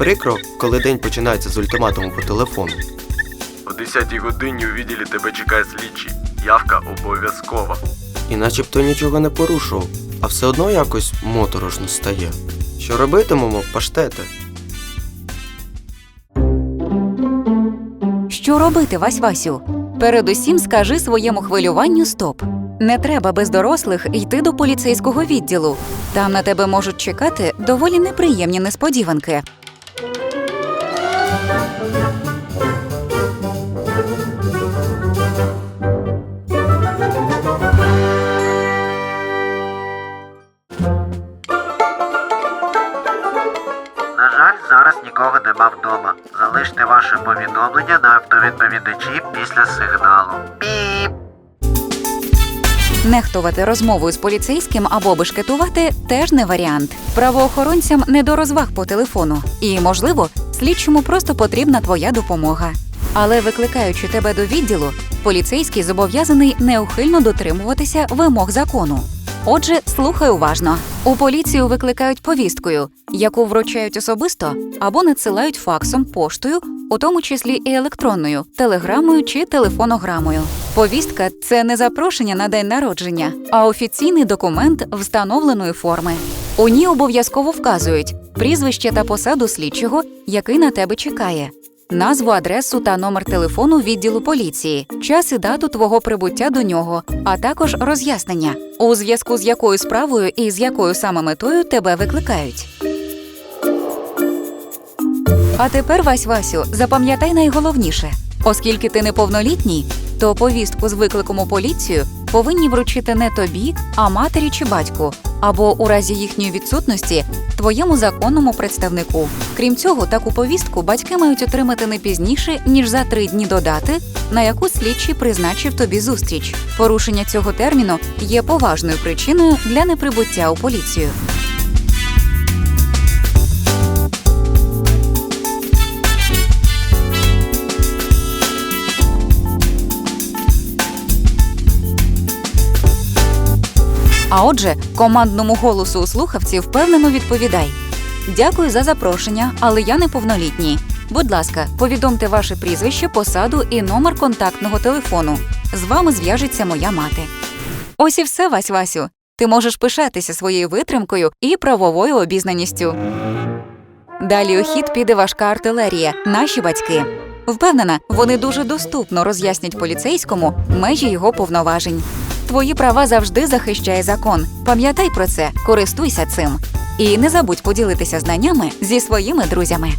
прикро, коли день починається з ультиматуму по телефону. О 10 годині у відділі тебе чекає слідчий. Явка обов'язкова. І начебто нічого не порушував, а все одно якось моторошно стає. Що робитимемо, паштети? Що робити, Вась Васю? Передусім скажи своєму хвилюванню стоп. Не треба без дорослих йти до поліцейського відділу. Там на тебе можуть чекати доволі неприємні несподіванки. На жаль, зараз нікого нема вдома. Залиште ваше повідомлення на автовідповідачі після сигналу. Піп! Нехтувати розмовою з поліцейським або бешкетувати теж не варіант. Правоохоронцям не до розваг по телефону, і, можливо, слідчому просто потрібна твоя допомога. Але викликаючи тебе до відділу, поліцейський зобов'язаний неухильно дотримуватися вимог закону. Отже, слухай уважно. У поліцію викликають повісткою, яку вручають особисто або надсилають факсом, поштою, у тому числі і електронною, телеграмою чи телефонограмою. Повістка це не запрошення на день народження, а офіційний документ встановленої форми. У ній обов'язково вказують прізвище та посаду слідчого, який на тебе чекає, назву, адресу та номер телефону відділу поліції, час і дату твого прибуття до нього, а також роз'яснення, у зв'язку з якою справою і з якою саме метою тебе викликають. А тепер, Вась Васю, запам'ятай найголовніше. Оскільки ти неповнолітній, то повістку з викликом у поліцію повинні вручити не тобі, а матері чи батьку, або у разі їхньої відсутності твоєму законному представнику. Крім цього, таку повістку батьки мають отримати не пізніше ніж за три дні до дати, на яку слідчий призначив тобі зустріч. Порушення цього терміну є поважною причиною для неприбуття у поліцію. А отже, командному голосу у слухавці впевнено відповідай: Дякую за запрошення, але я неповнолітній. Будь ласка, повідомте ваше прізвище, посаду і номер контактного телефону. З вами зв'яжеться моя мати. Ось і все, Вась Васю. Ти можеш пишатися своєю витримкою і правовою обізнаністю. Далі у хід піде важка артилерія, наші батьки. Впевнена, вони дуже доступно роз'яснять поліцейському межі його повноважень. Твої права завжди захищає закон. Пам'ятай про це, користуйся цим. І не забудь поділитися знаннями зі своїми друзями.